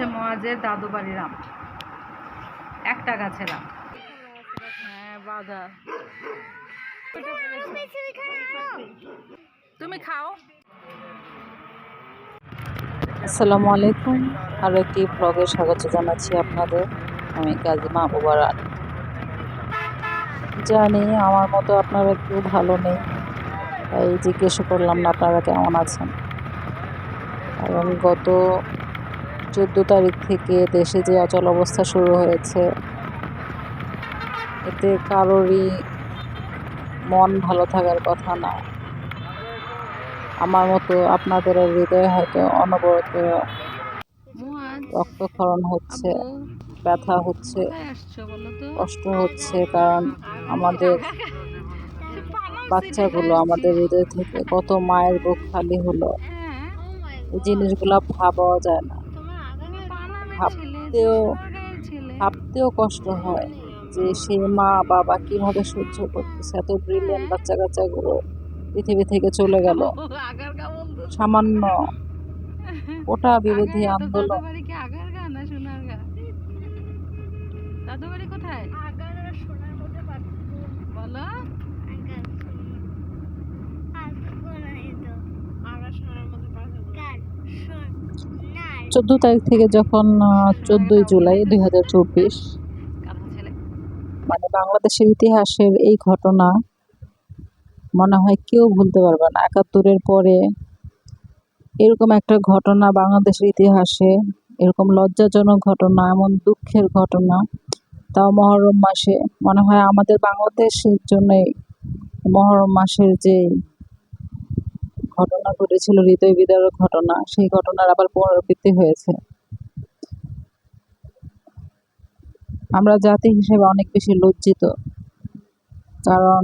হচ্ছে মহাজের দাদু বাড়ির আম। একটা গাছের আম। হ্যাঁ বাধা। তুমি খাও। আসসালামু আলাইকুম। আরও একটি ব্লগে স্বাগত জানাচ্ছি আপনাদের। আমি কাজী মাহবুবা রানী জানি আমার মতো আপনারা কেউ ভালো নেই। তাই জিজ্ঞেস করলাম না আপনারা কেমন আছেন? কারণ গত চোদ্দ তারিখ থেকে দেশে যে অচল অবস্থা শুরু হয়েছে এতে কারোরই মন ভালো থাকার কথা না। আমার মতো আপনাদেরও হৃদয়ে হয়তো অনবরত রক্তক্ষরণ হচ্ছে ব্যথা হচ্ছে কষ্ট হচ্ছে কারণ আমাদের বাচ্চাগুলো আমাদের হৃদয় থেকে কত মায়ের বুক খালি হলো। হ্যাঁ। এই জিনিসগুলো ভাবাও যায় না। ভাবতেও ভাবতেও কষ্ট হয় যে সে মা বাবা কীভাবে সহ্য করতেছে এত ব্রিলিয়ান বাচ্চা কাচ্চাগুলো পৃথিবী থেকে চলে গেল। সামান্য ওটা বিরোধী আন্দোলন। আগার সোনার গা? চোদ্দ তারিখ থেকে যখন চোদ্দোই জুলাই দুই হাজার চব্বিশ মানে বাংলাদেশের ইতিহাসের এই ঘটনা মনে হয় কেউ ভুলতে পারবে না। একাত্তরের পরে এরকম একটা ঘটনা বাংলাদেশের ইতিহাসে, এরকম লজ্জাজনক ঘটনা, এমন দুঃখের ঘটনা, তাও মহরম মাসে। মনে হয় আমাদের বাংলাদেশের জন্যই মহরম মাসের যে ঘটনা ঘটেছিল হৃদয় বিদারক ঘটনা। সেই ঘটনার আবার পুনরাবৃত্তি হয়েছে। আমরা জাতি হিসেবে অনেক বেশি লজ্জিত, কারণ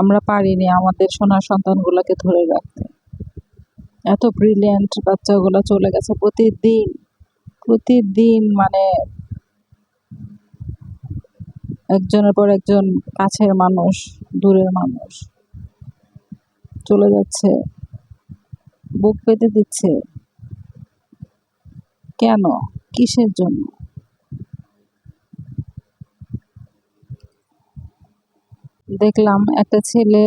আমরা পারিনি আমাদের সোনার সন্তানগুলোকে ধরে রাখতে। এত ব্রিলিয়ান্ট বাচ্চাগুলো চলে গেছে প্রতিদিন প্রতিদিন মানে একজনের পর একজন কাছের মানুষ, দূরের মানুষ। চলে যাচ্ছে। বুক পেতে দিচ্ছে। কেন? কিসের জন্য? দেখলাম একটা ছেলে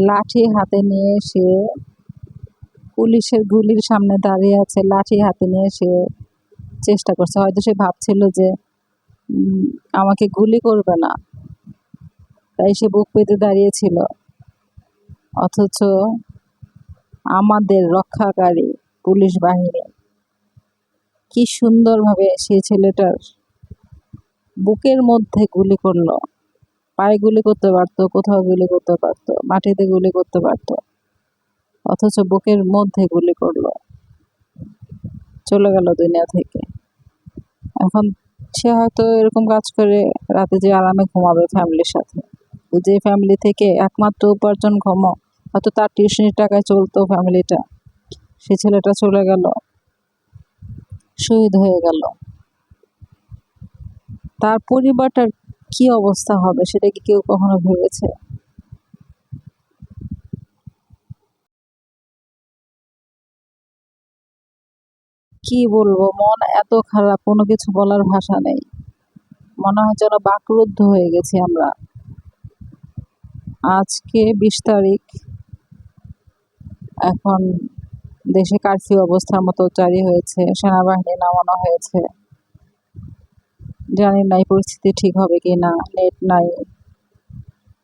লাঠি হাতে নিয়ে সে পুলিশের গুলির সামনে দাঁড়িয়ে আছে। লাঠি হাতে নিয়ে সে চেষ্টা করছে। হয়তো সে ভাবছিল যে আমাকে গুলি করবে না। তাই সে বুক পেতে দাঁড়িয়েছিল অথচ আমাদের রক্ষাকারী পুলিশ বাহিনী কি সুন্দরভাবে সেই ছেলেটার বুকের মধ্যে গুলি করল। পায়ে গুলি করতে পারতো, কোথাও গুলি করতে পারতো, মাটিতে গুলি করতে পারতো, অথচ বুকের মধ্যে গুলি করল। চলে গেল দুনিয়া থেকে। এখন সে হয়তো এরকম কাজ করে রাতে যে আরামে ঘুমাবে ফ্যামিলির সাথে। যে ফ্যামিলি থেকে একমাত্র উপার্জন ঘম হয়তো তার টিউশনির টাকায় চলতো ফ্যামিলিটা সে ছেলেটা চলে গেল। শহীদ হয়ে গেল। তার পরিবারটার কি অবস্থা হবে সেটা কি কেউ কখনো ভেবেছে? কি বলব, মন এত খারাপ, কোনো কিছু বলার ভাষা নেই। মনে হয় যেন বাকরুদ্ধ হয়ে গেছি আমরা। আজকে বিশ তারিখ। এখন দেশে কারফিউ অবস্থার মতো জারি হয়েছে, সেনাবাহিনী নামানো হয়েছে। জানি না এই পরিস্থিতি ঠিক হবে কি না নেট নাই,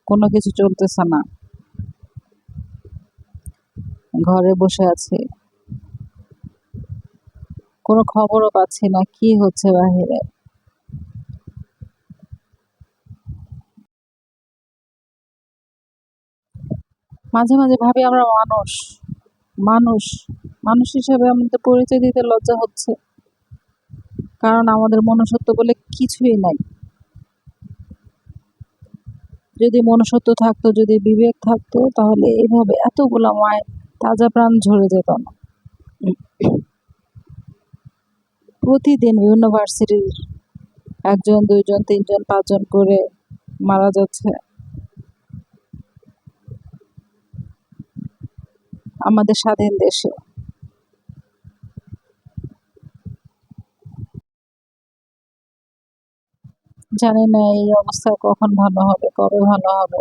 কোনো কিছু চলতেছে না। ঘরে বসে আছি। কোনো খবরও পাচ্ছি না, কি হচ্ছে বাহিরে? মাঝে মাঝে ভাবি আমরা মানুষ। মানুষ মানুষ হিসাবে আমাদের পরিচয় দিতে লজ্জা হচ্ছে। কারণ আমাদের মনুষ্যত্ব বলে কিছুই নাই। যদি মনুষ্যত্ব থাকতো, যদি বিবেক থাকতো, তাহলে এইভাবে এতগুলো মায়ের তাজা প্রাণ ঝরে যেত না। প্রতিদিন বিভিন্ন ভার্সিটির একজন, দুইজন, তিনজন, পাঁচজন করে মারা যাচ্ছে। আমাদের স্বাধীন দেশে। জানি না এই অবস্থা কখন ভালো হবে, কবে ভালো হবে।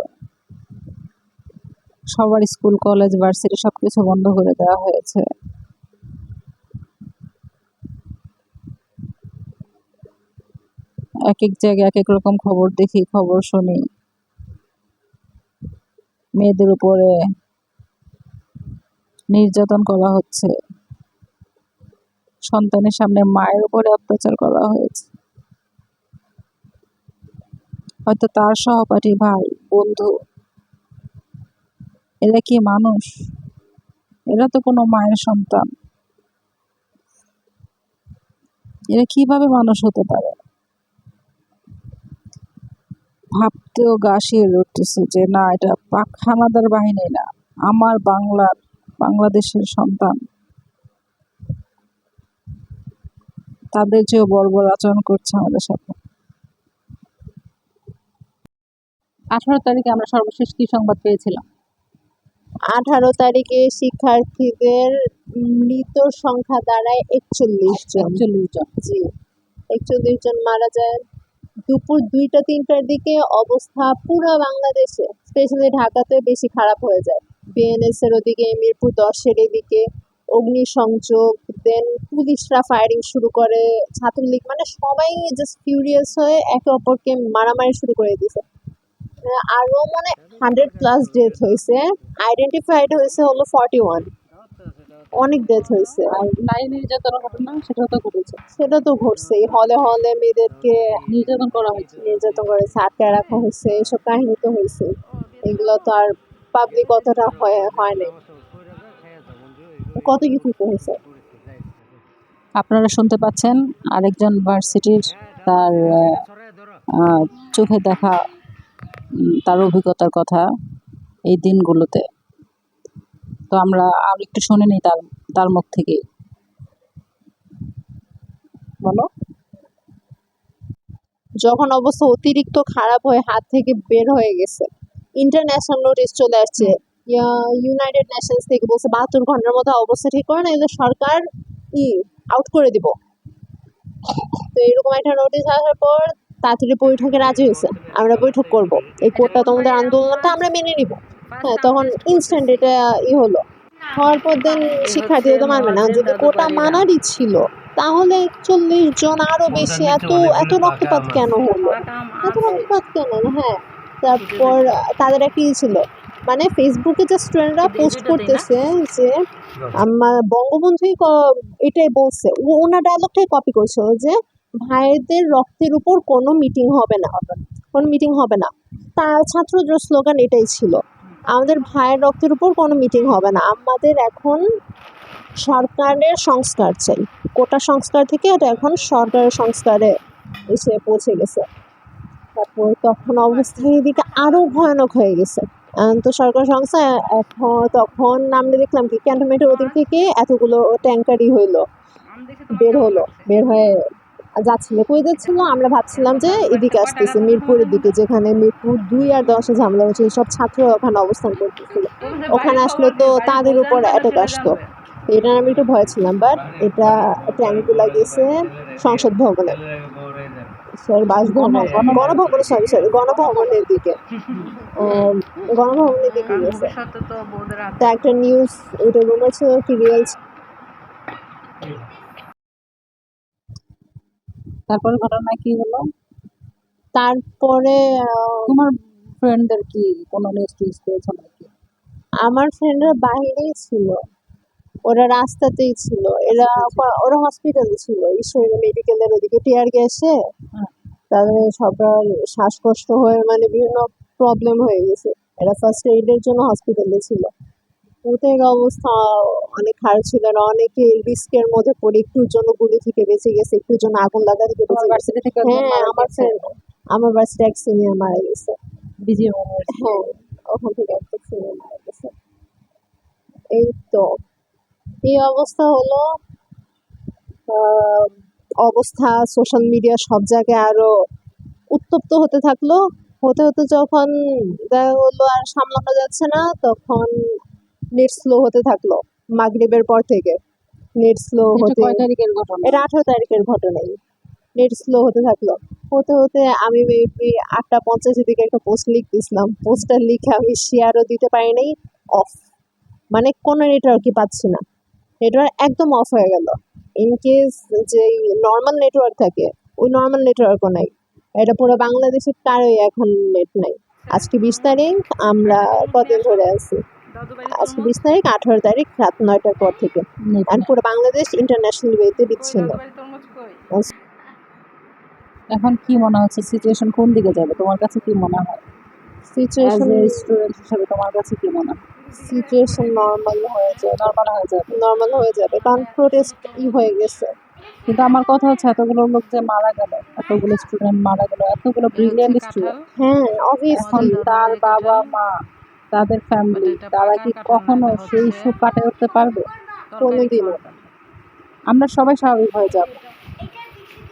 সবার স্কুল, কলেজ, ভার্সিটি সব কিছু বন্ধ করে দেওয়া হয়েছে। এক এক জায়গায় এক এক রকম খবর দেখি, খবর শুনি। মেয়েদের উপরে নির্যাতন করা হচ্ছে। সন্তানের সামনে মায়ের উপরে অত্যাচার করা হয়েছে। হয়তো তার সহপাঠী ভাই, বন্ধু, এরা কি মানুষ? এরা তো কোনো মায়ের সন্তান। এরা কীভাবে মানুষ হতে পারে? ভাবতেও গা শিয়ে উঠতেছে যে, না, এটা পাক হানাদার বাহিনী না, আমার বাংলার বাংলাদেশের সন্তান। তাদের চেয়েও বড় বড় আচরণ করছে আমাদের সাথে। আঠারো তারিখে আমরা সর্বশেষ কি সংবাদ পেয়েছিলাম? আঠারো তারিখে শিক্ষার্থীদের মৃত সংখ্যা দাঁড়ায় একচল্লিশ জন। একচল্লিশ জন। জি। একচল্লিশ জন মারা যায়। দুপুর দুইটা তিনটার দিকে অবস্থা পুরো বাংলাদেশে স্পেশালি ঢাকাতে বেশি খারাপ হয়ে যায়। বিএনএস এর ওদিকে মিরপুর দশের এদিকে অগ্নিসংযোগ দেন পুলিশরা ফায়ারিং শুরু করে ছাত্রলীগ মানে সবাই জাস্ট ফিউরিয়াস হয়ে একে অপরকে মারামারি শুরু করে দিছে আহ, আরও মানে হান্ড্রেড প্লাস ডেথ হয়েছে। আইডেন্টিফাইড হয়েছে হলো ফর্টি ওয়ান অনেক ডেথ হয়েছে। আর নারী নির্যাতনের ঘটনা সেটাও তো ঘটেছে। সেটা তো ঘটছেই। হলে হলে মেয়েদেরকে নির্যাতন করা হয়েছে। নির্যাতন করেছে আটকে রাখা হয়েছে এসব কাহিনী তো হয়েছে। এগুলো তো আর পাবলিক অতটা হয় হয় নাই। কত কিছু হয়েছে। আপনারা শুনতে পাচ্ছেন আরেকজন ভার্সিটির তার চোখে দেখা তার অভিজ্ঞতার কথা এই দিনগুলোতে। তো আমরা আর একটু শুনে নিই তার তার মুখ থেকে। বলো। যখন অবস্থা অতিরিক্ত খারাপ হয়ে হাত থেকে বের হয়ে গেছে ইন্টারন্যাশনাল নোটিশ চলে আসছে। ইউনাইটেড নেশনস থেকে বলছে, বাহাত্তর ঘণ্টার মধ্যে অবস্থা ঠিক করে না এলে সরকার ই আউট করে দিব। তো এরকম একটা নোটিশ আসার পর তাড়াতাড়ি বৈঠকে রাজি হয়েছে। আমরা বৈঠক করব। এই কোর্টটা তোমাদের আন্দোলনটা আমরা মেনে নিব। হ্যাঁ তখন ইনস্ট্যান্ট এটা ই হলো। হওয়ার পর দেন শিক্ষার্থীরা তো মানবে না। যদি কোটা মানারই ছিল, তাহলে একচল্লিশ জন আরও বেশি এত এত রক্তপাত কেন হলো? এত রক্তপাত কেন? হ্যাঁ। তারপর তাদের একটা ই ছিল। মানে ফেসবুকে যে স্টুডেন্টরা পোস্ট করতেছে যে আমার বঙ্গবন্ধুই এটাই বলছে। ও ওনার ডায়লগটাই কপি করছিল যে ভাইদের রক্তের উপর কোনো মিটিং হবে না। কোনো মিটিং হবে না। তার ছাত্রদের স্লোগান এটাই ছিল। আমাদের ভাইয়ের রক্তের উপর কোনো মিটিং হবে না। আমাদের এখন সরকারের সংস্কার চাই। কোটা সংস্কার থেকে এটা এখন সরকারের সংস্কারে এসে পৌঁছে গেছে। তারপর তখন অবস্থা এদিকে আরও ভয়ানক হয়ে গেছে। তো সরকার সংস্থা, এখন তখন আমরা দেখলাম কি ক্যান্টনমেন্টের ওদিক থেকে এতগুলো ট্যাঙ্কারই হইল। বের হলো, বের হয়ে যাচ্ছিল। কই যাচ্ছিল? আমরা ভাবছিলাম যে এদিকে আসতেছে, মিরপুরের দিকে, যেখানে মিরপুর দুই আর দশে ঝামেলা হচ্ছে সব ছাত্র ওখানে অবস্থান করতেছিল। ওখানে আসলে তো তাদের উপর অ্যাটাক আসতো। এটা আমি একটু ভয় ছিলাম বাট এটা ট্যাঙ্কগুলো গেছে সংসদ ভবনে। সরি বাসভবন গণভবনে সরি সরি গণভবনের দিকে। গণভবনের দিকে গেছে। তো একটা নিউজ ছিল কি রিয়েল তারপরে ঘটনা কি হলো? তারপরে আহ, তোমার ফ্রেন্ডদের কি কোনো নিউজ টিউজ পেয়েছ নাকি? আমার ফ্রেন্ডরা বাইরেই ছিল। ওরা রাস্তাতেই ছিল। এরা ওরা হসপিটালে ছিল। ঈশ্বরী মেডিকেলের ওদিকে টিয়ার গ্যাসে। তাদের সবার শ্বাসকষ্ট হয়ে মানে বিভিন্ন প্রবলেম হয়ে গেছে। এরা ফার্স্ট এইডের জন্য হসপিটালে ছিল। ওদের অবস্থা অনেক খারাপ ছিল। আর অনেকে রিস্কের মধ্যে পড়ে একটুর জন্য গুলি থেকে বেঁচে গেছে একটুর জন্য আগুন লাগা থেকে বেঁচে গেছে। থেকে হ্যাঁ আমার friend, আমার বাসটা এক সিনিয়র মারা গেছে। বিজিএম হ্যাঁ ওখান থেকে একটা সিনিয়র মারা গেছে। এই তো। এই অবস্থা হলো অবস্থা সোশ্যাল মিডিয়া সব জায়গায় আরও উত্তপ্ত হতে থাকল। হতে হতে যখন দেখা হলো আর সামলানো যাচ্ছে না তখন নেট স্লো হতে থাকল মাগরিবের পর থেকে। নেট স্লো হতে তারিখের ঘটনা? এটা আঠারো তারিখের ঘটনাই। নেট স্লো হতে থাকল। হতে হতে আমি মেবি আটটা পঞ্চাশের দিকে একটা পোস্ট লিখতেছিলাম। পোস্টটা লিখে আমি শেয়ারও দিতে পারি নাই অফ মানে কোনো নেটওয়ার্কই পাচ্ছি না। নেটওয়ার্ক একদম অফ হয়ে গেল। ইন কেস যে নর্মাল নেটওয়ার্ক থাকে ওই নর্মাল নেটওয়ার্কও নাই। এটা পুরো বাংলাদেশের তারই এখন নেট নাই। আজকে বিশ তারিখ আমরা কদিন ধরে আছি? আজকে বিশ তারিখ আঠারো তারিখ রাত নয়টার পর থেকে। আর পুরো বাংলাদেশ ইন্টারন্যাশনাল ওয়েতে দিচ্ছিল এখন কি মনে হচ্ছে সিচুয়েশন কোন দিকে যাবে? তোমার কাছে কি মনে হয়? সিচুয়েশন স্টুডেন্ট হিসেবে তোমার কাছে কি মনে হয়? সিচুয়েশন নর্মাল হয়ে যাবে নর্মাল হয়ে যাবে নর্মাল হয়ে যাবে। কারণ প্রোটেস্ট ই হয়ে গেছে। কিন্তু আমার কথা হচ্ছে এতগুলো লোক যে মারা গেল এতগুলো স্টুডেন্ট মারা গেল এতগুলো ব্রিলিয়ান্ট স্টুডেন্ট হ্যাঁ অবভিয়াসলি তার বাবা মা তাদের ফ্যামিলি তারা কি কখনো সেই সুখ কাটিয়ে উঠতে পারবে? কোনোদিনও। আমরা সবাই স্বাভাবিক হয়ে যাব।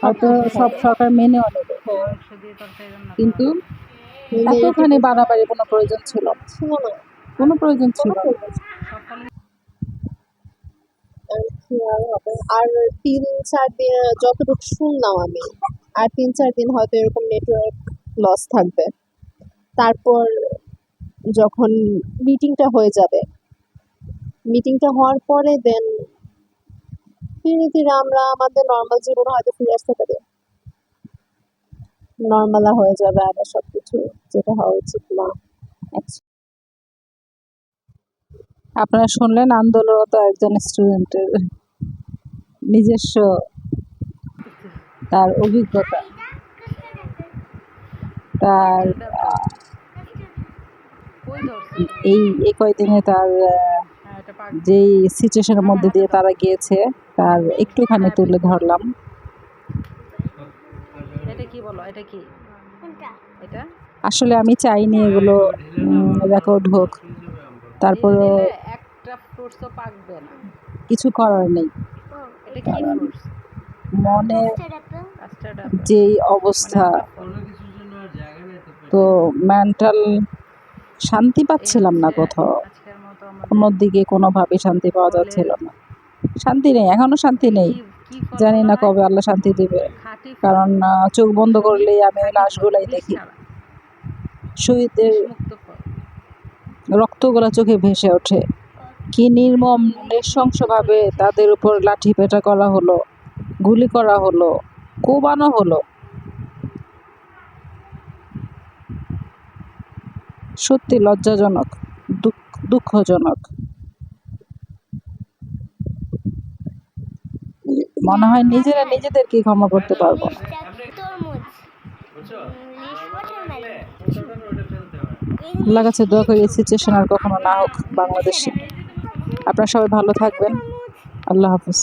হয়তো সব সরকার মেনেও নেবে। কিন্তু মানে এতখানি বাড়াবাড়ি কোনো প্রয়োজন ছিল কোনো প্রয়োজন ছিল আর তিন চার দিন যতটুকু শুনলাম আমি আর তিন চার দিন হয়তো এরকম নেটওয়ার্ক লস থাকবে। তারপর যখন মিটিংটা হয়ে যাবে মিটিংটা হওয়ার পরে দেন ধীরে ধীরে আমরা আমাদের নর্মাল জীবনে হয়তো ফিরে আসতে পারি। নর্মাল হয়ে যাবে আবার সবকিছু যেটা হওয়া উচিত না। আপনারা শুনলেন আন্দোলনরত একজন স্টুডেন্টের নিজস্ব তার অভিজ্ঞতা তার এই এই কয়দিনে তার যেই সিচুয়েশনের মধ্যে দিয়ে তারা গিয়েছে, তার একটুখানি তুলে ধরলাম এটা কি বলো? এটা কি? এটা? আসলে আমি চাইনি এগুলো রেকর্ড হোক। দিলে একটা ফ্রুটসও পাকবে না। কিছু করার নেই। এটা কি ফ্রুটস মনে যেই অবস্থা। তো মেন্টাল শান্তি পাচ্ছিলাম না কোথাও। কোনো দিকে কোনোভাবে শান্তি পাওয়া যাচ্ছিল না। শান্তি নেই এখনও শান্তি নেই। জানি না কবে আল্লাহ শান্তি দিবে। কারণ চোখ বন্ধ করলেই আমি ওই লাশগুলাই দেখি। মুক্ত রক্তগুলা চোখে ভেসে ওঠে। কি নির্মম নৃশংসভাবে তাদের উপর লাঠি পেটা করা হলো গুলি করা হলো কোবানো হলো। সত্যি লজ্জাজনক দুঃখ দুঃখজনক। মনে হয় নিজেরা নিজেদেরকে ক্ষমা করতে পারব না। আল্লাহ কাছে দোয়া করি সিচুয়েশন আর কখনো না হোক বাংলাদেশে। আপনারা সবাই ভালো থাকবেন। আল্লাহ হাফিজ।